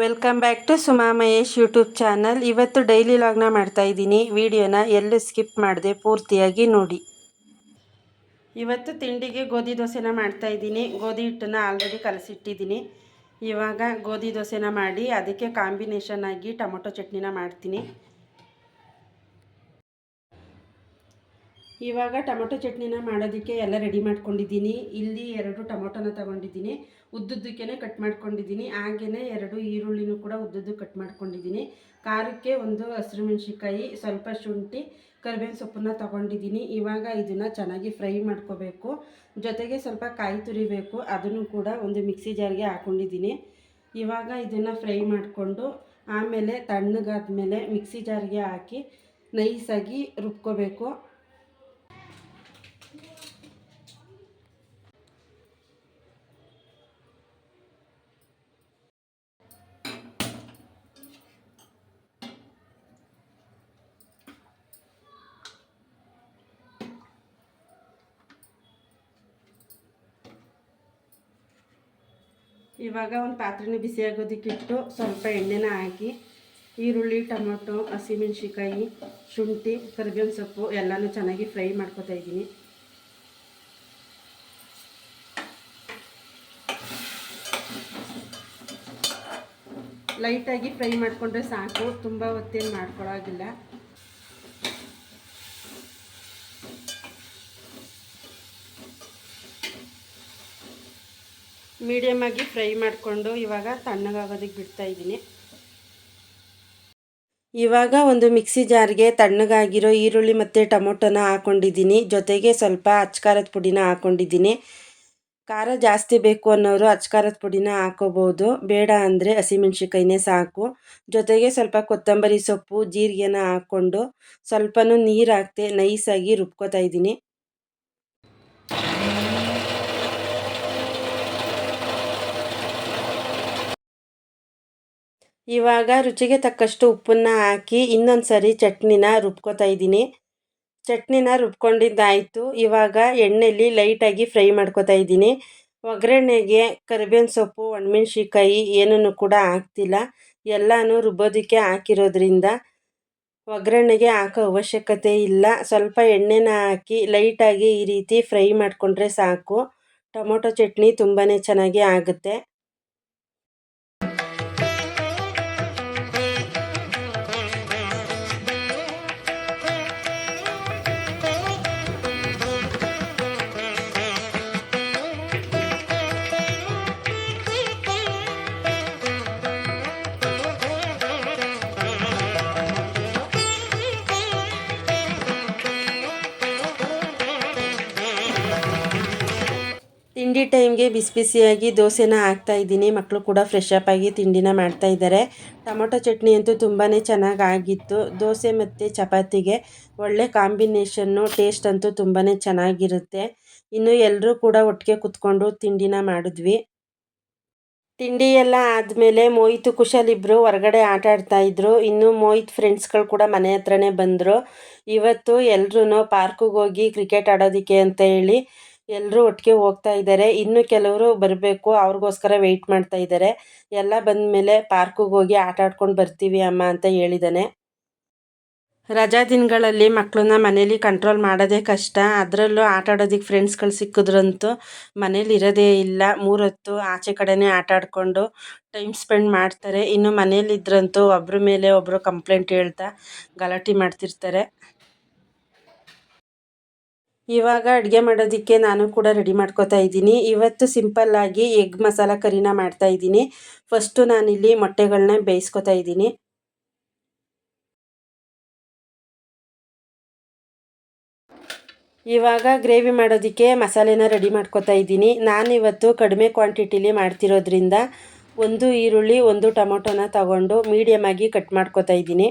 Welcome back to Suma Mahesh YouTube channel ಇವತ್ತು daily ಲಾಗ್ನ ಮಾಡ್ತಾ ಇದ್ದೀನಿ. ವಿಡಿಯೋನ ಎಲ್ಲೂ ಸ್ಕಿಪ್ ಮಾಡಿದೆ ಪೂರ್ತಿಯಾಗಿ ನೋಡಿ. ಇವತ್ತು ತಿಂಡಿಗೆ ಗೋಧಿ ದೋಸೆನ ಮಾಡ್ತಾ ಇದ್ದೀನಿ. ಗೋಧಿ ಹಿಟ್ಟನ್ನ ಆಲ್ರೆಡಿ ಕಲಸಿಟ್ಟಿದ್ದೀನಿ. ಇವಾಗ ಗೋಧಿ ದೋಸೆನ ಮಾಡಿ ಅದಕ್ಕೆ ಕಾಂಬಿನೇಷನ್ ಆಗಿ ಟೊಮೊಟೊ ಚಟ್ನಿನ ಮಾಡ್ತೀನಿ. ಇವಾಗ ಟೊಮೊಟೊ ಚಟ್ನಿನ ಮಾಡೋದಕ್ಕೆ ಎಲ್ಲ ರೆಡಿ ಮಾಡ್ಕೊಂಡಿದ್ದೀನಿ. ಇಲ್ಲಿ ಎರಡು ಟೊಮೊಟೊನ ತಗೊಂಡಿದ್ದೀನಿ. ಉದ್ದುದ್ದಕ್ಕೇ ಕಟ್ ಮಾಡ್ಕೊಂಡಿದ್ದೀನಿ. ಹಾಗೆಯೇ ಎರಡು ಈರುಳ್ಳಿನೂ ಕೂಡ ಉದ್ದುದ್ದು ಕಟ್ ಮಾಡ್ಕೊಂಡಿದ್ದೀನಿ. ಖಾರಕ್ಕೆ ಒಂದು ಹಸಿರು ಮೆಣಸಿನ್ಕಾಯಿ, ಸ್ವಲ್ಪ ಶುಂಠಿ, ಕರಿಬೇವಿನ ಸೊಪ್ಪನ್ನ ತಗೊಂಡಿದ್ದೀನಿ. ಇವಾಗ ಇದನ್ನು ಚೆನ್ನಾಗಿ ಫ್ರೈ ಮಾಡ್ಕೋಬೇಕು. ಜೊತೆಗೆ ಸ್ವಲ್ಪ ಕಾಯಿ ತುರಿಬೇಕು. ಅದನ್ನು ಕೂಡ ಒಂದು ಮಿಕ್ಸಿ ಜಾರ್ಗೆ ಹಾಕ್ಕೊಂಡಿದ್ದೀನಿ ಇವಾಗ ಇದನ್ನು ಫ್ರೈ ಮಾಡಿಕೊಂಡು ಆಮೇಲೆ ತಣ್ಣಗಾದ ಮೇಲೆ ಮಿಕ್ಸಿ ಜಾರ್ಗೆ ಹಾಕಿ ನೈಸಾಗಿ ರುಬ್ಕೋಬೇಕು. ಇವಾಗ ಒಂದು ಪಾತ್ರೆನ ಬಿಸಿಯಾಗೋದಕ್ಕಿಟ್ಟು ಸ್ವಲ್ಪ ಎಣ್ಣೆನ ಹಾಕಿ, ಈರುಳ್ಳಿ, ಟೊಮೊಟೊ ಹಸಿಮೆಣ್ಸಿಕಾಯಿ ಶುಂಠಿ, ಕರಿಬೇವಿನ ಸೊಪ್ಪು ಎಲ್ಲನೂ ಚೆನ್ನಾಗಿ ಫ್ರೈ ಮಾಡ್ಕೊತಾ ಇದ್ದೀನಿ. ಲೈಟಾಗಿ ಫ್ರೈ ಮಾಡಿಕೊಂಡ್ರೆ ಸಾಕು, ತುಂಬ ಹೊತ್ತೇನು ಮಾಡ್ಕೊಳ್ಳೋಗಿಲ್ಲ ಮೀಡಿಯಮ್ ಆಗಿ ಫ್ರೈ ಮಾಡಿಕೊಂಡು ಇವಾಗ ತಣ್ಣಗಾಗೋದಕ್ಕೆ ಬಿಡ್ತಾ ಇದ್ದೀನಿ. ಇವಾಗ ಒಂದು ಮಿಕ್ಸಿ ಜಾರ್ಗೆ ತಣ್ಣಗಾಗಿರೋ ಈರುಳ್ಳಿ ಮತ್ತು ಟೊಮೊಟೊನ ಹಾಕ್ಕೊಂಡಿದ್ದೀನಿ ಜೊತೆಗೆ ಸ್ವಲ್ಪ ಅಚ್ಕಾರದ ಪುಡಿನ ಹಾಕ್ಕೊಂಡಿದ್ದೀನಿ ಖಾರ ಜಾಸ್ತಿ ಬೇಕು ಅನ್ನೋರು ಅಚ್ಕಾರದ ಪುಡಿನ ಹಾಕೋಬೋದು. ಬೇಡ ಅಂದರೆ ಹಸಿಮೆಣ್ಸಿಕಾಯಿನೇ ಸಾಕು. ಜೊತೆಗೆ ಸ್ವಲ್ಪ ಕೊತ್ತಂಬರಿ ಸೊಪ್ಪು, ಜೀರಿಗೆನ ಹಾಕ್ಕೊಂಡು ಸ್ವಲ್ಪನೂ ನೀರು ಹಾಕ್ತೆ ನೈಸಾಗಿ ರುಬ್ಕೋತಾ ಇದ್ದೀನಿ. ಇವಾಗ ರುಚಿಗೆ ತಕ್ಕಷ್ಟು ಉಪ್ಪನ್ನು ಹಾಕಿ ಇನ್ನೊಂದು ಸರಿ ಚಟ್ನಿನ ರುಬ್ಕೋತಾ ಇದ್ದೀನಿ. ಚಟ್ನಿನ ರುಬ್ಕೊಂಡಿದ್ದಾಯಿತು. ಇವಾಗ ಎಣ್ಣೆಯಲ್ಲಿ ಲೈಟಾಗಿ ಫ್ರೈ ಮಾಡ್ಕೋತಾ ಇದ್ದೀನಿ. ಒಗ್ಗರಣೆಗೆ ಕರಿಬೇವಿನ ಸೊಪ್ಪು ಒಣಮೆಣ್ಸಿಕಾಯಿ ಏನನ್ನು ಕೂಡ ಹಾಕ್ತಿಲ್ಲ. ಎಲ್ಲನೂ ರುಬ್ಬೋದಕ್ಕೆ ಹಾಕಿರೋದ್ರಿಂದ ಒಗ್ಗರಣೆಗೆ ಹಾಕೋ ಅವಶ್ಯಕತೆ ಇಲ್ಲ. ಸ್ವಲ್ಪ ಎಣ್ಣೆನ ಹಾಕಿ ಲೈಟಾಗಿ ಈ ರೀತಿ ಫ್ರೈ ಮಾಡಿಕೊಂಡ್ರೆ ಸಾಕು. ಟೊಮೊಟೊ ಚಟ್ನಿ ತುಂಬಾ ಚೆನ್ನಾಗಿ ಆಗುತ್ತೆ. ತಿಂಡಿ ಟೈಮ್ಗೆ ಬಿಸಿ ಬಿಸಿಯಾಗಿ ದೋಸೆನ ಹಾಕ್ತಾ ಇದ್ದೀನಿ. ಮಕ್ಕಳು ಕೂಡ ಫ್ರೆಶ್ ಅಪ್ ಆಗಿ ತಿಂಡಿನ ಮಾಡ್ತಾ ಇದ್ದಾರೆ. ಟೊಮೊಟೊ ಚಟ್ನಿ ಅಂತೂ ತುಂಬಾ ಚೆನ್ನಾಗಿ ಆಗಿತ್ತು. ದೋಸೆ ಮತ್ತು ಚಪಾತಿಗೆ ಒಳ್ಳೆ ಕಾಂಬಿನೇಷನ್ನು ಟೇಸ್ಟ್ ಅಂತೂ ತುಂಬಾ ಚೆನ್ನಾಗಿರುತ್ತೆ. ಇನ್ನು ಎಲ್ಲರೂ ಕೂಡ ಒಟ್ಟಿಗೆ ಕುತ್ಕೊಂಡು ತಿಂಡಿನ ಮಾಡಿದ್ವಿ. ತಿಂಡಿ ಎಲ್ಲ ಆದಮೇಲೆ ಮೋಹಿತ್ ಕುಶಲ್ ಇಬ್ಬರು ಹೊರಗಡೆ ಆಟ ಆಡ್ತಾಯಿದ್ರು ಇನ್ನು ಮೋಹಿತ್ ಫ್ರೆಂಡ್ಸ್ಗಳು ಕೂಡ ಮನೆ ಹತ್ರನೇ ಬಂದರು. ಇವತ್ತು ಎಲ್ಲರೂ ಪಾರ್ಕಿಗೆ ಹೋಗಿ ಕ್ರಿಕೆಟ್ ಆಡೋದಕ್ಕೆ ಅಂತ ಹೇಳಿ ಎಲ್ಲರೂ ಒಟ್ಟಿಗೆ ಹೋಗ್ತಾ ಇದ್ದಾರೆ ಇನ್ನು ಕೆಲವರು ಬರಬೇಕು, ಅವ್ರಿಗೋಸ್ಕರ ವೆಯ್ಟ್ ಮಾಡ್ತಾ ಇದ್ದಾರೆ ಎಲ್ಲ ಬಂದ ಮೇಲೆ ಪಾರ್ಕಿಗೆ ಹೋಗಿ ಆಟ ಆಡ್ಕೊಂಡು ಬರ್ತೀವಿ ಅಮ್ಮ ಅಂತ ಹೇಳಿದ್ದಾನೆ ರಜಾ ದಿನಗಳಲ್ಲಿ ಮಕ್ಕಳನ್ನ ಮನೇಲಿ ಕಂಟ್ರೋಲ್ ಮಾಡೋದೇ ಕಷ್ಟ. ಅದರಲ್ಲೂ ಆಟ ಆಡೋದಕ್ಕೆ ಫ್ರೆಂಡ್ಸ್ಗಳು ಸಿಕ್ಕಿದ್ರಂತೂ ಮನೇಲಿ ಇರೋದೇ ಇಲ್ಲ. ಮೂರೊತ್ತು ಆಚೆ ಕಡೆನೇ ಆಟ ಆಡಿಕೊಂಡು ಟೈಮ್ ಸ್ಪೆಂಡ್ ಮಾಡ್ತಾರೆ. ಇನ್ನು ಮನೇಲಿದ್ರಂತೂ ಒಬ್ಬರ ಮೇಲೆ ಒಬ್ಬರು ಕಂಪ್ಲೇಂಟ್ ಹೇಳ್ತಾ ಗಲಾಟೆ ಮಾಡ್ತಿರ್ತಾರೆ. ಇವಾಗ ಅಡುಗೆ ಮಾಡೋದಕ್ಕೆ ನಾನು ಕೂಡ ರೆಡಿ ಮಾಡ್ಕೋತಾ ಇದ್ದೀನಿ. ಇವತ್ತು ಸಿಂಪಲ್ಲಾಗಿ ಎಗ್ ಮಸಾಲ ಕರಿನ ಮಾಡ್ತಾ ಇದ್ದೀನಿ. ಫಸ್ಟು ನಾನಿಲ್ಲಿ ಮೊಟ್ಟೆಗಳನ್ನ ಬೇಯಿಸ್ಕೊತಾ ಇದ್ದೀನಿ. ಇವಾಗ ಗ್ರೇವಿ ಮಾಡೋದಕ್ಕೆ ಮಸಾಲೆನ ರೆಡಿ ಮಾಡ್ಕೋತಾ ಇದ್ದೀನಿ. ನಾನಿವತ್ತು ಕಡಿಮೆ ಕ್ವಾಂಟಿಟಿಲಿ ಮಾಡ್ತಿರೋದ್ರಿಂದ ಒಂದು ಈರುಳ್ಳಿ, ಒಂದು ಟೊಮೊಟೊನ ತಗೊಂಡು ಮೀಡಿಯಮಾಗಿ ಕಟ್ ಮಾಡ್ಕೋತಾ ಇದ್ದೀನಿ.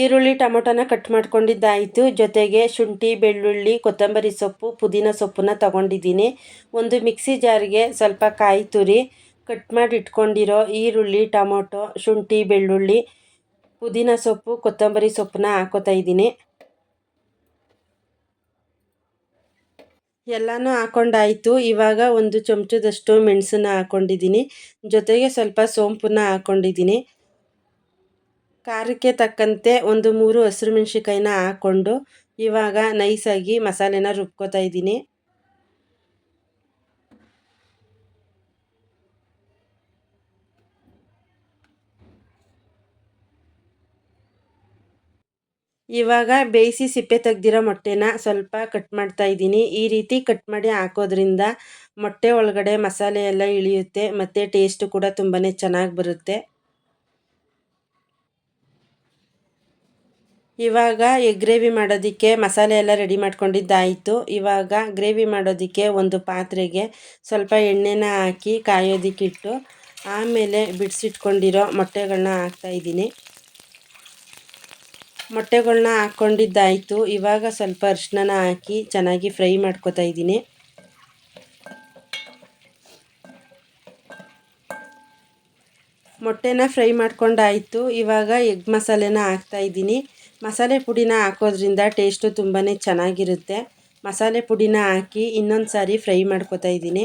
ಈರುಳ್ಳಿ ಟೊಮೊಟೊನ ಕಟ್ ಮಾಡ್ಕೊಂಡಿದ್ದಾಯಿತು. ಜೊತೆಗೆ ಶುಂಠಿ, ಬೆಳ್ಳುಳ್ಳಿ, ಕೊತ್ತಂಬರಿ ಸೊಪ್ಪು, ಪುದೀನ ಸೊಪ್ಪನ್ನ ತಗೊಂಡಿದ್ದೀನಿ. ಒಂದು ಮಿಕ್ಸಿ ಜಾರಿಗೆ ಸ್ವಲ್ಪ ಕಾಯಿ ತುರಿ ಕಟ್ ಮಾಡಿ ಇಟ್ಕೊಂಡಿರೋ ಈರುಳ್ಳಿ, ಟೊಮೊಟೊ, ಶುಂಠಿ, ಬೆಳ್ಳುಳ್ಳಿ, ಪುದೀನ ಸೊಪ್ಪು, ಕೊತ್ತಂಬರಿ ಸೊಪ್ಪನ್ನ ಹಾಕೋತಾ ಇದ್ದೀನಿ. ಎಲ್ಲನೂ ಹಾಕೊಂಡಾಯಿತು. ಇವಾಗ ಒಂದು ಚಮಚದಷ್ಟು ಮೆಣಸನ್ನ ಹಾಕ್ಕೊಂಡಿದ್ದೀನಿ ಜೊತೆಗೆ ಸ್ವಲ್ಪ ಸೋಂಪನ್ನ ಹಾಕ್ಕೊಂಡಿದ್ದೀನಿ ಖಾರಕ್ಕೆ ತಕ್ಕಂತೆ ಒಂದು ಮೂರು ಹಸಿರು ಮೆಣಸಿಕಾಯಿನ ಹಾಕ್ಕೊಂಡು ಇವಾಗ ನೈಸಾಗಿ ಮಸಾಲೆನ ರುಬ್ಕೋತಾ ಇದ್ದೀನಿ. ಇವಾಗ ಬೇಯಿಸಿ ಸಿಪ್ಪೆ ತೆಗ್ದಿರೋ ಮೊಟ್ಟೆನ ಸ್ವಲ್ಪ ಕಟ್ ಮಾಡ್ತಾ ಇದ್ದೀನಿ. ಈ ರೀತಿ ಕಟ್ ಮಾಡಿ ಹಾಕೋದ್ರಿಂದ ಮೊಟ್ಟೆ ಒಳಗಡೆ ಮಸಾಲೆ ಎಲ್ಲ ಇಳಿಯುತ್ತೆ ಮತ್ತು ಟೇಸ್ಟು ಕೂಡ ತುಂಬಾ ಚೆನ್ನಾಗಿ ಬರುತ್ತೆ. ಇವಾಗ ಎಗ್ ಗ್ರೇವಿ ಮಾಡೋದಕ್ಕೆ ಮಸಾಲೆ ಎಲ್ಲ ರೆಡಿ ಮಾಡ್ಕೊಂಡಿದ್ದಾಯಿತು ಇವಾಗ ಗ್ರೇವಿ ಮಾಡೋದಕ್ಕೆ ಒಂದು ಪಾತ್ರೆಗೆ ಸ್ವಲ್ಪ ಎಣ್ಣೆನ ಹಾಕಿ ಕಾಯೋದಕ್ಕಿಟ್ಟು ಆಮೇಲೆ ಬಿಡಿಸಿಟ್ಕೊಂಡಿರೋ ಮೊಟ್ಟೆಗಳನ್ನ ಹಾಕ್ತಾಯಿದ್ದೀನಿ ಮೊಟ್ಟೆಗಳನ್ನ ಹಾಕ್ಕೊಂಡಿದ್ದಾಯಿತು ಇವಾಗ ಸ್ವಲ್ಪ ಅರಿಶಿನ ಹಾಕಿ ಚೆನ್ನಾಗಿ ಫ್ರೈ ಮಾಡ್ಕೋತಾ ಇದ್ದೀನಿ. ಮೊಟ್ಟೆನ ಫ್ರೈ ಮಾಡ್ಕೊಂಡಾಯಿತು ಇವಾಗ ಎಗ್ ಮಸಾಲೆನ ಹಾಕ್ತಾಯಿದ್ದೀನಿ ಮಸಾಲೆ ಪುಡಿನ ಹಾಕೋದ್ರಿಂದ ಟೇಸ್ಟು ತುಂಬಾ ಚೆನ್ನಾಗಿರುತ್ತೆ. ಮಸಾಲೆ ಪುಡಿನ ಹಾಕಿ ಇನ್ನೊಂದು ಸಾರಿ ಫ್ರೈ ಮಾಡ್ಕೋತಾ ಇದ್ದೀನಿ.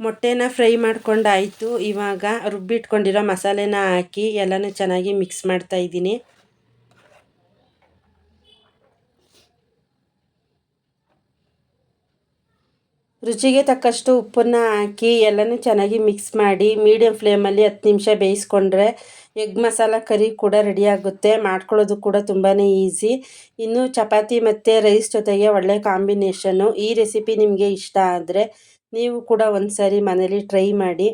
ಮೊಟ್ಟೆನ ಫ್ರೈ ಮಾಡ್ಕೊಂಡಾಯಿತು. ಇವಾಗ ರುಬ್ಬಿಟ್ಕೊಂಡಿರೋ ಮಸಾಲೆನ ಹಾಕಿ ಎಲ್ಲನೂ ಚೆನ್ನಾಗಿ ಮಿಕ್ಸ್ ಮಾಡ್ತಾ ಇದ್ದೀನಿ. ರುಚಿಗೆ ತಕ್ಕಷ್ಟು ಉಪ್ಪನ್ನು ಹಾಕಿ ಎಲ್ಲನೂ ಚೆನ್ನಾಗಿ ಮಿಕ್ಸ್ ಮಾಡಿ ಮೀಡಿಯಮ್ ಫ್ಲೇಮಲ್ಲಿ ಹತ್ತು ನಿಮಿಷ ಬೇಯಿಸ್ಕೊಂಡ್ರೆ ಎಗ್ ಮಸಾಲ ಕರಿ ಕೂಡ ರೆಡಿ ಆಗುತ್ತೆ. ಮಾಡ್ಕೊಳ್ಳೋದು ಕೂಡ ತುಂಬಾ ಈಸಿ ಇನ್ನು ಚಪಾತಿ ಮತ್ತು ರೈಸ್ ಜೊತೆಗೆ ಒಳ್ಳೆ ಕಾಂಬಿನೇಷನ್ನು ಈ ರೆಸಿಪಿ ನಿಮಗೆ ಇಷ್ಟ ಆದರೆ ನೀವು ಕೂಡ ಒಂದು ಸಾರಿ ಮನೇಲಿ ಟ್ರೈ ಮಾಡಿ.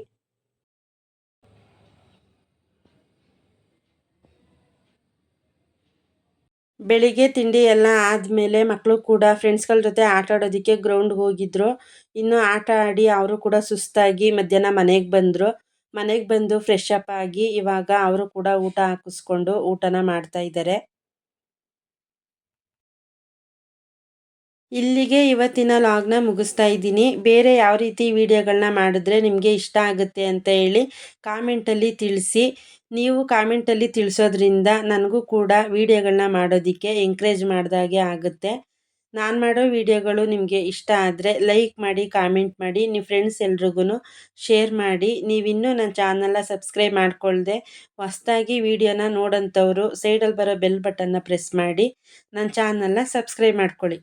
ಬೆಳಿಗ್ಗೆ ತಿಂಡಿ ಎಲ್ಲ ಆದಮೇಲೆ ಮಕ್ಕಳು ಕೂಡ ಫ್ರೆಂಡ್ಸ್ಗಳ ಜೊತೆ ಆಟ ಆಡೋದಕ್ಕೆ ಗ್ರೌಂಡ್ಗೆ ಹೋಗಿದ್ರು. ಇನ್ನು ಆಟ ಆಡಿ ಅವರು ಕೂಡ ಸುಸ್ತಾಗಿ ಮಧ್ಯಾಹ್ನ ಮನೆಗೆ ಬಂದರು. ಮನೆಗೆ ಬಂದು ಫ್ರೆಶ್ ಅಪ್ ಆಗಿ ಇವಾಗ ಅವರು ಕೂಡ ಊಟ ಹಾಕಿಸ್ಕೊಂಡು ಊಟನ ಮಾಡ್ತಾ ಇದ್ದಾರೆ ಇಲ್ಲಿಗೆ ಇವತ್ತಿನ ಲಾಗ್ನ ಮುಗಿಸ್ತಾ ಇದ್ದೀನಿ. ಬೇರೆ ಯಾವ ರೀತಿ ವಿಡಿಯೋಗಳನ್ನ ಮಾಡಿದ್ರೆ ನಿಮಗೆ ಇಷ್ಟ ಆಗುತ್ತೆ ಅಂತ ಹೇಳಿ ಕಾಮೆಂಟಲ್ಲಿ ತಿಳಿಸಿ. ನೀವು ಕಾಮೆಂಟಲ್ಲಿ ತಿಳಿಸೋದ್ರಿಂದ ನನಗೂ ಕೂಡ ವೀಡಿಯೋಗಳನ್ನ ಮಾಡೋದಕ್ಕೆ ಎಂಕರೇಜ್ ಮಾಡಿದಾಗೆ ಆಗುತ್ತೆ. ನಾನು ಮಾಡೋ ವೀಡಿಯೋಗಳು ನಿಮಗೆ ಇಷ್ಟ ಆದರೆ ಲೈಕ್ ಮಾಡಿ ಕಾಮೆಂಟ್ ಮಾಡಿ ನಿಮ್ಮ ಫ್ರೆಂಡ್ಸ್ ಎಲ್ರಿಗೂ ಶೇರ್ ಮಾಡಿ. ನೀವಿನ್ನೂ ನನ್ನ ಚಾನಲ್ನ ಸಬ್ಸ್ಕ್ರೈಬ್ ಮಾಡಿಕೊಳ್ಳದೆ ಹೊಸ್ದಾಗಿ ವೀಡಿಯೋನ ನೋಡೋಂಥವ್ರು ಸೈಡಲ್ಲಿ ಬರೋ ಬೆಲ್ ಬಟನ್ನ ಪ್ರೆಸ್ ಮಾಡಿ. ನನ್ನ ಚಾನಲ್ನ ಸಬ್ಸ್ಕ್ರೈಬ್ ಮಾಡ್ಕೊಳ್ಳಿ.